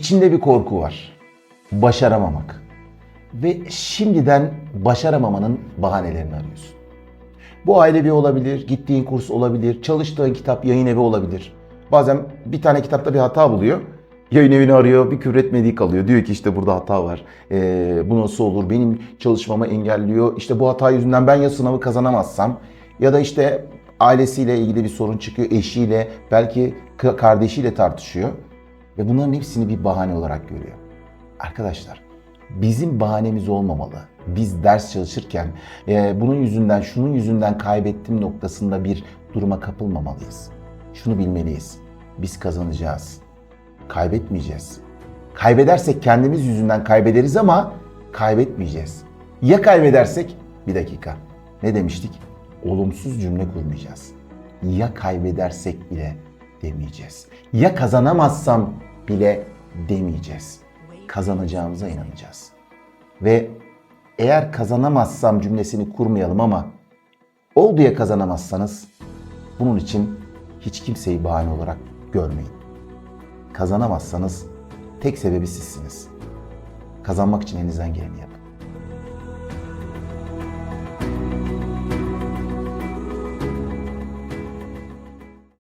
İçinde bir korku var. Başaramamak. Ve şimdiden başaramamanın bahanelerini arıyorsun. Bu ailevi olabilir, gittiğin kurs olabilir, çalıştığın kitap yayın evi olabilir. Bazen bir tane kitapta bir hata buluyor. Yayın evini arıyor, bir küfretmediği kalıyor. Diyor ki işte burada hata var. Ee, bu nasıl olur? Benim çalışmamı engelliyor. İşte bu hata yüzünden ben ya sınavı kazanamazsam ya da işte ailesiyle ilgili bir sorun çıkıyor. Eşiyle, belki kardeşiyle tartışıyor. Ve bunların hepsini bir bahane olarak görüyor. Arkadaşlar bizim bahanemiz olmamalı. Biz ders çalışırken e, bunun yüzünden, şunun yüzünden kaybettim noktasında bir duruma kapılmamalıyız. Şunu bilmeliyiz. Biz kazanacağız. Kaybetmeyeceğiz. Kaybedersek kendimiz yüzünden kaybederiz ama kaybetmeyeceğiz. Ya kaybedersek? Bir dakika. Ne demiştik? Olumsuz cümle kurmayacağız. Ya kaybedersek bile demeyeceğiz. Ya kazanamazsam bile demeyeceğiz. Kazanacağımıza inanacağız. Ve eğer kazanamazsam cümlesini kurmayalım ama oldu ya kazanamazsanız bunun için hiç kimseyi bahane olarak görmeyin. Kazanamazsanız tek sebebi sizsiniz. Kazanmak için elinizden geleni yapın.